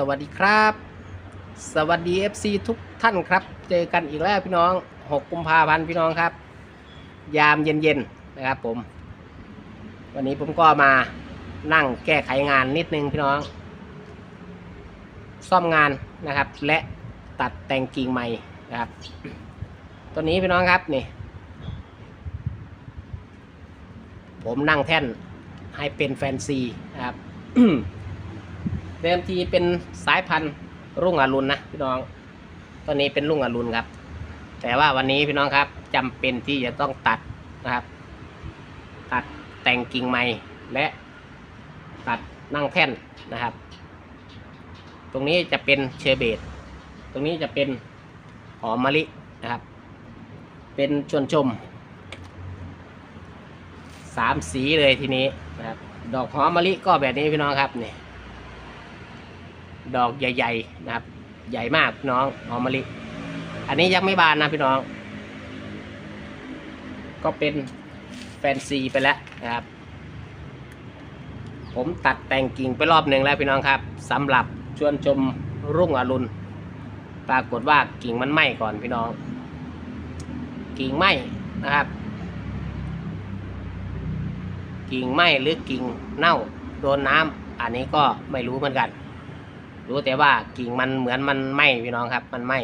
สวัสดีครับ สวัสดี FC ทุกท่านครับ เจอกันอีกแล้วพี่น้อง 6 กุมภาพันธ์พี่น้องครับ ยามเย็นๆนะครับผม วันนี้ผมก็มานั่งแก้ไขงานนิดนึงพี่น้อง ซ่อมงานนะครับ และตัดแต่งกิ่งใหม่นะครับ ตัวนี้พี่น้องครับนี่ ผมนั่งแท่นให้เป็นแฟนซีนะครับ เดิมทีเป็นสายพันธุ์รุ่งอรุณนะพี่น้องตัวนี้เป็นรุ่งอรุณครับ แต่ว่าวันนี้พี่น้องครับจำเป็นที่จะต้องตัดนะครับ ตัดแต่งกิ่งใหม่และตัดนั่งแท่นนะครับ ตรงนี้จะเป็นเชอร์เบตตรงนี้จะเป็นหอมมะลินะครับ เป็นชวนชมสามสีเลยทีนี้นะครับ ดอกหอมมะลิก็แบบนี้พี่น้องครับนี่ ดอกใหญ่ๆนะครับ ใหญ่มากพี่น้องหอมมะลิ อันนี้ยังไม่บานนะพี่น้อง ก็เป็นแฟนซีไปแล้วนะครับ ผมตัดแต่งกิ่งไปรอบหนึ่งแล้วพี่น้องครับสำหรับชวนชมรุ่งอรุณปรากฏว่ากิ่งมันไหม้ก่อนพี่น้อง กิ่งไหม้นะครับ กิ่งไหม้หรือกิ่งเน่าโดนน้ำอันนี้ก็ไม่รู้เหมือนกัน รู้แต่ว่ากิ่งมันเหมือนมันไหมพี่น้องครับ มันไหม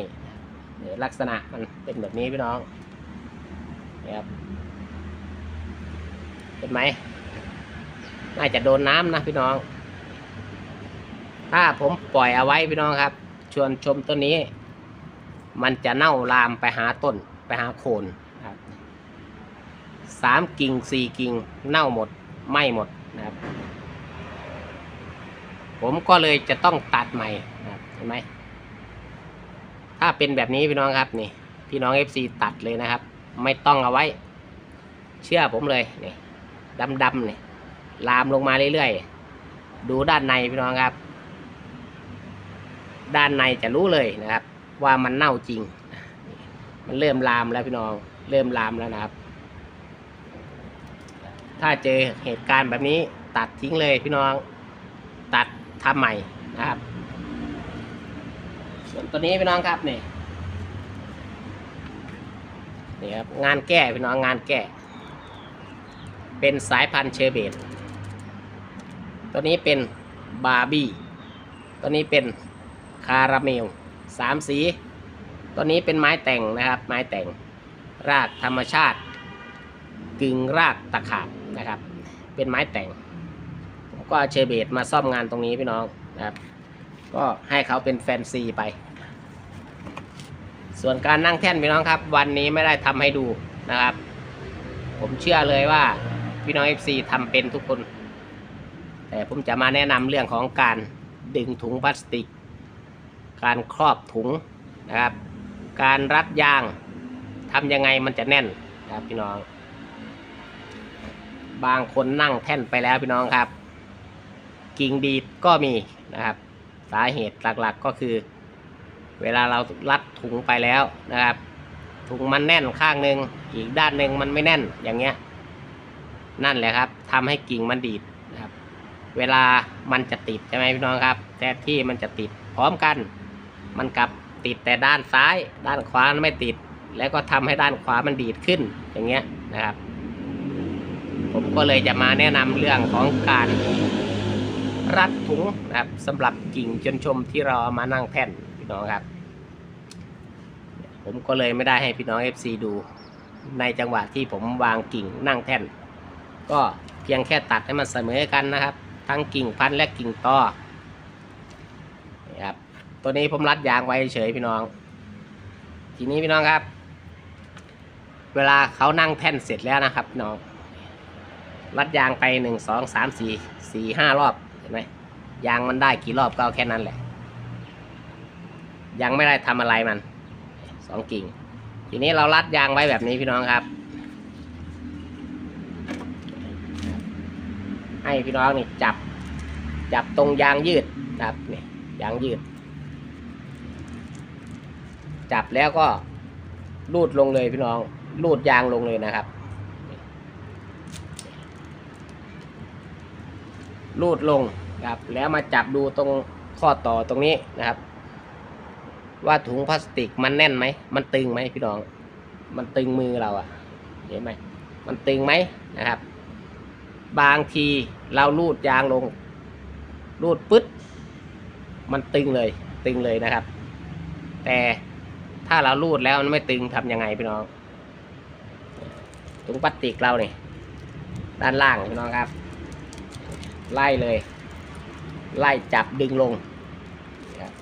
ลักษณะมันเป็นแบบนี้พี่น้องนี่ครับเห็นไหมน่าจะโดนน้ำนะพี่น้อง ถ้าผมปล่อยเอาไว้พี่น้องครับ ชวนชมต้นนี้ มันจะเน่าลามไปหาต้นไปหาโคนครับสามกิ่งสี่กิ่งเน่าหมดไหม้หมดนะครับ ผมก็เลยจะต้องตัดใหม่เห็นไหมถ้าเป็นแบบนี้พี่น้องครับนี่พี่น้อง FC ตัดเลยนะครับ ไม่ต้องเอาไว้ เชื่อผมเลยนี่ดำๆนี่ลามลงมาเรื่อยๆ ดูด้านในพี่น้องครับ ด้านในจะรู้เลยนะครับ ว่ามันเน่าจริง มันเริ่มลามแล้วพี่น้อง เริ่มลามแล้วนะครับ ถ้าเจอเหตุการณ์แบบนี้ตัดทิ้งเลยพี่น้อง ทำใหม่นะครับ ส่วนตัวนี้พี่น้องครับนี่นี่ครับงานแก้พี่น้องงานแก้ เป็นสายพันธุ์เชอร์เบตตัวนี้เป็นบาร์บี้ตัวนี้เป็นคาราเมลสามสี ตัวนี้เป็นไม้แต่งนะครับ ไม้แต่งรากธรรมชาติ กึ่งรากตะขาบนะครับ เป็นไม้แต่ง ก็เชเบตมาซ่อมงานตรงนี้พี่น้องนะครับ ก็ให้เขาเป็นแฟนซีไป ส่วนการนั่งแท่นพี่น้องครับ วันนี้ไม่ได้ทำให้ดูนะครับ ผมเชื่อเลยว่าพี่น้อง FC ทำเป็นทุกคน แต่ผมจะมาแนะนำเรื่องของการดึงถุงพลาสติก การครอบถุงนะครับ การรัดยางทำยังไงมันจะแน่นนะครับพี่น้อง บางคนนั่งแท่นไปแล้วพี่น้องครับ กิ่งดีดก็มีนะครับ สาเหตุหลักๆก็คือ เวลาเรารัดถุงไปแล้วนะครับ ถุงมันแน่นข้างหนึ่งอีกด้านหนึ่งมันไม่แน่นอย่างเงี้ยนั่นแหละครับทำให้กิ่งมันดีดนะครับ เวลามันจะติดใช่ไหมพี่น้องครับแต่ที่มันจะติดพร้อมกัน มันกลับติดแต่ด้านซ้าย ด้านขวาไม่ติด แล้วก็ทำให้ด้านขวามันดีดขึ้นอย่างเงี้ยนะครับ ผมก็เลยจะมาแนะนำเรื่องของการ รัดถุงนะครับสำหรับกิ่งจนชมที่เราเอามานั่งแท่นพี่น้องครับ ผมก็เลยไม่ได้ให้พี่น้อง FC ดูในจังหวะที่ผมวางกิ่งนั่งแท่น ก็เพียงแค่ตัดให้มันเสมอกันนะครับ ทั้งกิ่งพันและกิ่งตอนี่ครับตัวนี้ผมรัดยางไว้เฉยพี่น้อง ทีนี้พี่น้องครับ เวลาเขานั่งแท่นเสร็จแล้วนะครับพี่น้องรัดยางไปหนึ่งสองสามสี่สี่ห้ารอบ เห็นไหมยางมันได้กี่รอบก็เอาแค่นั้นแหละ ยังไม่ได้ทำอะไรมันสองกิ่ง ทีนี้เรารัดยางไว้แบบนี้พี่น้องครับ ให้พี่น้องนี่จับ จับตรงยางยืดนะครับนี่ยางยืด จับแล้วก็ลูดลงเลยพี่น้องลูดยางลงเลยนะครับ ลูดลงครับ แล้วมาจับดูตรงข้อต่อตรงนี้นะครับ ว่าถุงพลาสติกมันแน่นไหม มันตึงไหมพี่น้อง มันตึงมือเราอะเห็นไหมมันตึงไหมนะครับ บางทีเราลูดยางลง รูดปึ๊ด มันตึงเลย ตึงเลยนะครับ แต่ถ้าเรารูดแล้วมันไม่ตึงทำยังไงพี่น้องถุงพลาสติกเราเนี่ยด้านล่างพี่น้องครับ ไล่เลย ไล่จับดึงลงนะครับ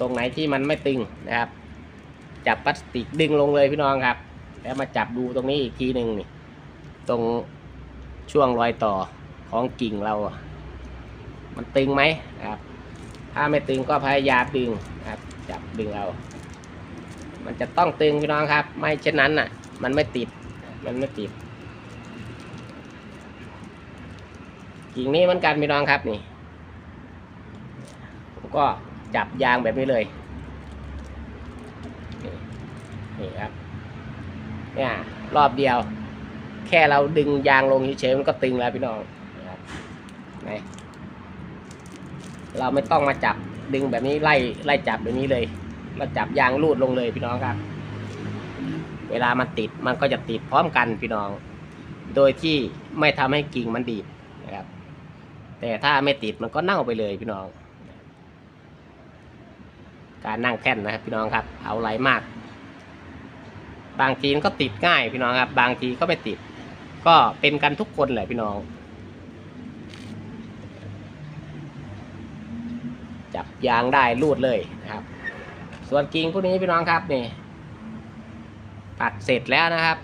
ตรงไหนที่มันไม่ตึงนะครับ จับพลาสติกดึงลงเลยพี่น้องครับ แล้วมาจับดูตรงนี้อีกทีหนึ่งนี่ตรงช่วงรอยต่อของกิ่งเรา มันตึงไหมครับ ถ้าไม่ตึงก็พยายามดึงครับ จับดึงเอามันจะต้องตึงพี่น้องครับ ไม่เช่นนั้นอะ มันไม่ติด มันไม่ติด กิ่งนี้เหมันกันพี่น้องครับนี่ก็จับยางแบบนี้เลยนี่นี่ครับเนี่ยรอบเดียว แค่เราดึงยางลงเฉยๆมันก็ตึงแล้วพี่น้องนะครับไหนเราไม่ต้องมาจับดึงแบบนี้ไล่ไล่จับแบบนี้เลย เราจับยางลูดลงเลยพี่น้องครับ เวลามันติดมันก็จะติดพร้อมกันพี่น้อง โดยที่ไม่ทำให้กิ่งมันดีดนะครับ แต่ถ้าไม่ติดมันก็เน่าไปเลยพี่น้อง การนั่งแท่นนะครับพี่น้องครับ เอาไรมาก บางทีมันก็ติดง่ายพี่น้องครับ บางทีก็ไม่ติด ก็เป็นกันทุกคนแหละพี่น้อง จับยางได้รูดเลยนะครับ ส่วนกิ่งพวกนี้พี่น้องครับนี่ตัดเสร็จแล้วนะครับ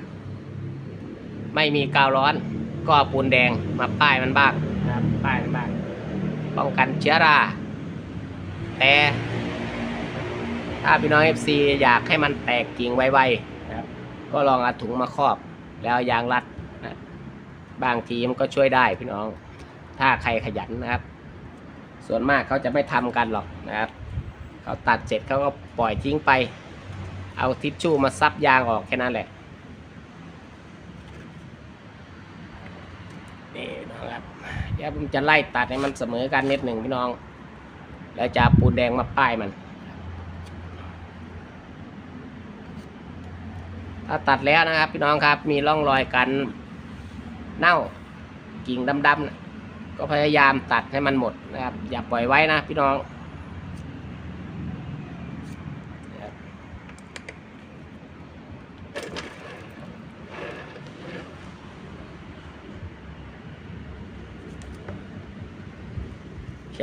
ไม่มีกาวร้อน ก็ปูนแดงมาป้ายมันบ้าง นะครับป้ายมันบ้างป้องกันเชื้อรา แต่ถ้าพี่น้อง FC อยากให้มันแตกกิ่งไวๆนะครับ ก็ลองเอาถุงมาครอบ แล้วยางรัดนะบางทีมันก็ช่วยได้พี่น้อง ถ้าใครขยันนะครับ ส่วนมากเขาจะไม่ทำกันหรอกนะครับ เขาตัดเสร็จเขาก็ปล่อยทิ้งไป เอาทิชชู่มาซับยางออกแค่นั้นแหละ นี่นะครับ เดี๋ยวผมจะไล่ตัดให้มันเสมอกันนิดหนึ่งพี่น้อง แล้วจะปูนแดงมาป้ายมัน ถ้าตัดแล้วนะครับ พี่น้องครับ มีร่องรอยกันเน่ากิ่งดำๆก็พยายามตัดให้มันหมดนะครับ อย่าปล่อยไว้นะพี่น้องนะครับ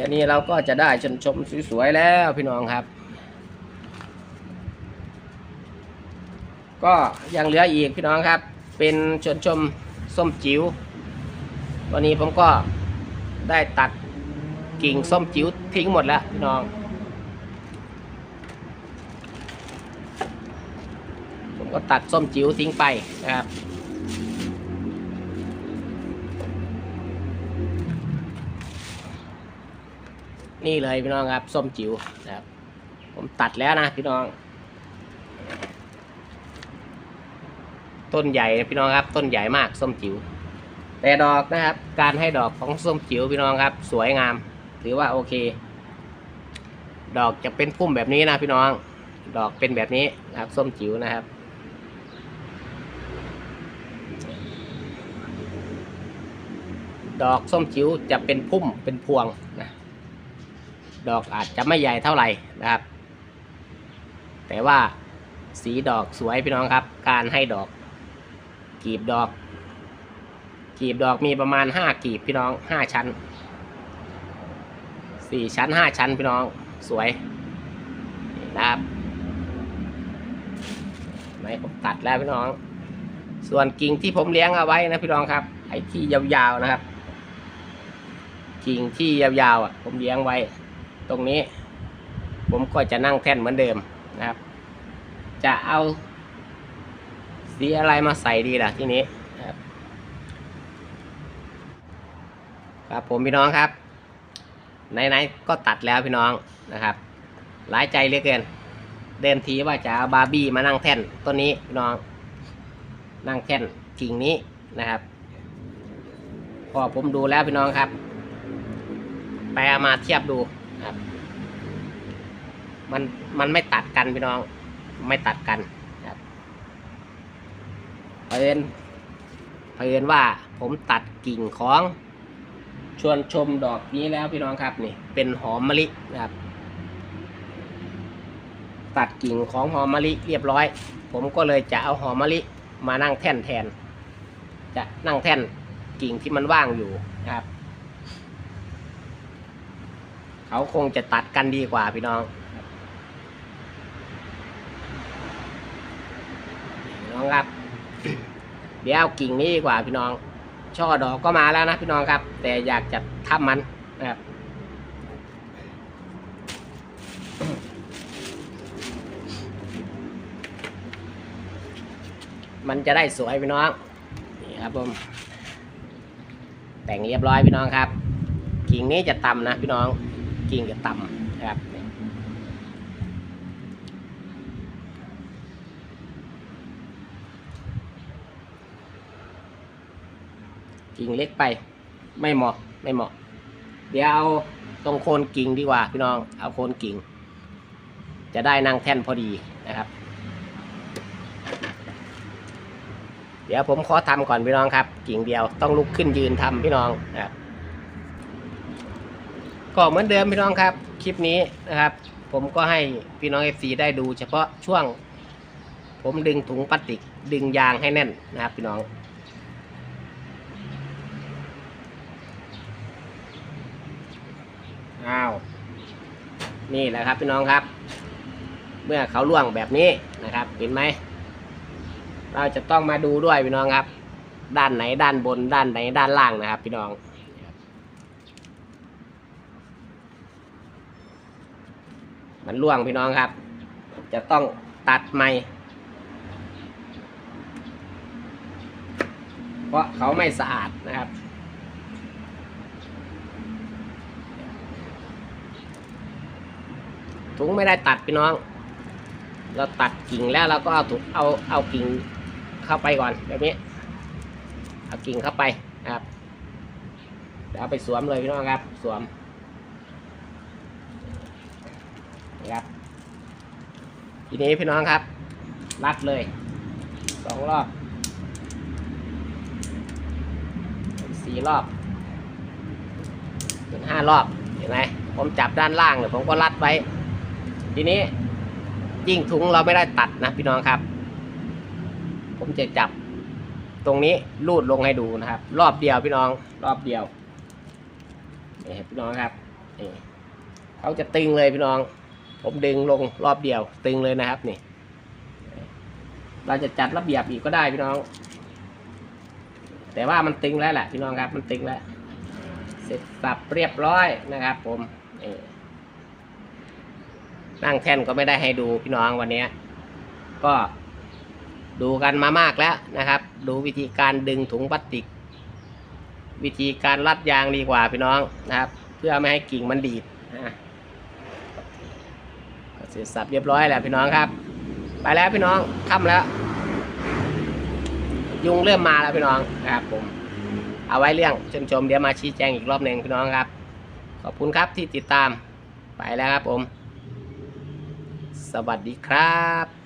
แค่นี้เราก็จะได้ชนชมสวยๆแล้วพี่น้องครับ ก็ยังเหลืออีกพี่น้องครับ เป็นชนชมส้มจิ๋ววันนี้ผมก็ได้ตัดกิ่งส้มจิ๋วทิ้งหมดแล้วพี่น้อง ผมก็ตัดส้มจิ๋วทิ้งไปนะครับ นี่เลยพี่น้องครับส้มจิ๋วนะครับผมตัดแล้วนะพี่น้อง ต้นใหญ่พี่น้องครับ ต้นใหญ่มากส้มจิ๋วแต่ดอกนะครับ การให้ดอกของส้มจิ๋วพี่น้องครับ สวยงาม ถือว่าโอเค ดอกจะเป็นพุ่มแบบนี้นะพี่น้อง ดอกเป็นแบบนี้นะครับส้มจิ๋วนะครับดอกส้มจิ๋วจะเป็นพุ่มเป็นพวงนะ ดอกอาจจะไม่ใหญ่เท่าไหร่นะครับ แต่ว่าสีดอกสวยพี่น้องครับ การให้ดอก กีบดอก กีบดอกมีประมาณห้ากีบพี่น้องห้าชั้นสี่ชั้นห้าชั้นพี่น้องสวยนะครับไหนผมตัดแล้วพี่น้อง ส่วนกิ่งที่ผมเลี้ยงเอาไว้นะพี่น้องครับไอ้ที่ยาวๆนะครับ กิ่งที่ยาวๆอะผมเลี้ยงไว้ ตรงนี้ ผมก็จะนั่งแท่นเหมือนเดิมนะครับ จะเอา สีอะไรมาใส่ดีล่ะที่นี้ครับครับผมพี่น้องครับไหนๆก็ตัดแล้วพี่น้องนะครับหลายใจเหลือเกิน เดิมทีว่าจะเอาบาร์บี้มานั่งแท่นต้นนี้พี่น้อง นั่งแท่นกิ่งนี้นะครับพอผมดูแล้วพี่น้องครับ ไปเอามาเทียบดู นะครับ มันมันไม่ตัดกันพี่น้อง ไม่ตัดกันครับเพิ่นเพิ่นว่าผมตัดกิ่งของชวนชมดอกนี้แล้วพี่น้องครับนี่เป็นหอมมะลินะครับ ตัดกิ่งของหอมมะลิเรียบร้อย ผมก็เลยจะเอาหอมมะลิมานั่งแท่นแทน จะนั่งแท่นกิ่งที่มันว่างอยู่นะครับ เขาคงจะตัดกันดีกว่าพี่น้องน้องครับ เดี๋ยวกิ่งนี้ดีกว่าพี่น้อง ช่อดอกก็มาแล้วนะพี่น้องครับ แต่อยากจะทำมันนะครับมันจะได้สวยพี่น้องนี่ครับผมแต่งเรียบร้อยพี่น้องครับกิ่งนี้จะต่ำนะพี่น้อง กิ่งจะต่ำนะครับกิ่งเล็กไป ไม่เหมาะไม่เหมาะ เดี๋ยวเอาตรงโคนกิ่งดีกว่าพี่น้องเอาโคนกิ่ง จะได้นั่งแท่นพอดีนะครับ เดี๋ยวผมขอทำก่อนพี่น้องครับ กิ่งเดียวต้องลุกขึ้นยืนทำพี่น้องนะครับ ก็เหมือนเดิมพี่น้องครับ คลิปนี้นะครับ ผมก็ให้พี่น้องเอฟซีได้ดู เฉพาะช่วง ผมดึงถุงพลาสติกดึงยางให้แน่นนะครับ พี่น้อง อ้าว นี่แหละครับพี่น้องครับ เมื่อเขาล่วงแบบนี้นะครับ เห็นไหม เราจะต้องมาดูด้วยพี่น้องครับ ด้านไหนด้านบนด้านไหนด้านล่างนะครับ พี่น้อง มันล่วงพี่น้องครับ จะต้องตัดใหม่ เพราะเขาไม่สะอาดนะครับ ถุงไม่ได้ตัดพี่น้อง เราตัดกิ่งแล้วเราก็เอาถุงเอาเอากิ่งเข้าไปก่อนแบบนี้ เอากิ่งเข้าไปนะครับเดี๋ยวเอาไปสวมเลยพี่น้องครับ สวมนะครับ ทีนี้พี่น้องครับ รัดเลยสองรอบสี่รอบถึงห้ารอบเห็นไหมผมจับด้านล่างเนี่ยผมก็รัดไว้ ทีนี้ยิ่งถุงเราไม่ได้ตัดนะพี่น้องครับ ผมจะจับตรงนี้ลูดลงให้ดูนะครับ รอบเดียวพี่น้อง รอบเดียวนี่พี่น้องครับนี่เขาจะตึงเลยพี่น้อง ผมดึงลงรอบเดียว ตึงเลยนะครับนี่ เราจะจัดระเบียบอีกก็ได้พี่น้อง แต่ว่ามันตึงแล้วแหละพี่น้องครับ มันตึงแล้ว เสร็จสับเรียบร้อยนะครับ ผมนั่งแท่นก็ไม่ได้ให้ดูพี่น้องวันนี้ก็ดูกันมามากแล้วนะครับ ดูวิธีการดึงถุงพลาสติก วิธีการรัดยางดีกว่าพี่น้องนะครับ เพื่อไม่ให้กิ่งมันดีดนะ เสร็จสับเรียบร้อยแล้วพี่น้องครับ ไปแล้วพี่น้องค่ำแล้ว ยุงเริ่มมาแล้วพี่น้องครับผมเอาไว้เรื่องชมชมเดี๋ยวมาชี้แจงอีกรอบหนึ่งพี่น้องครับ ขอบคุณครับที่ติดตามไปแล้วครับผม สวัสดีครับ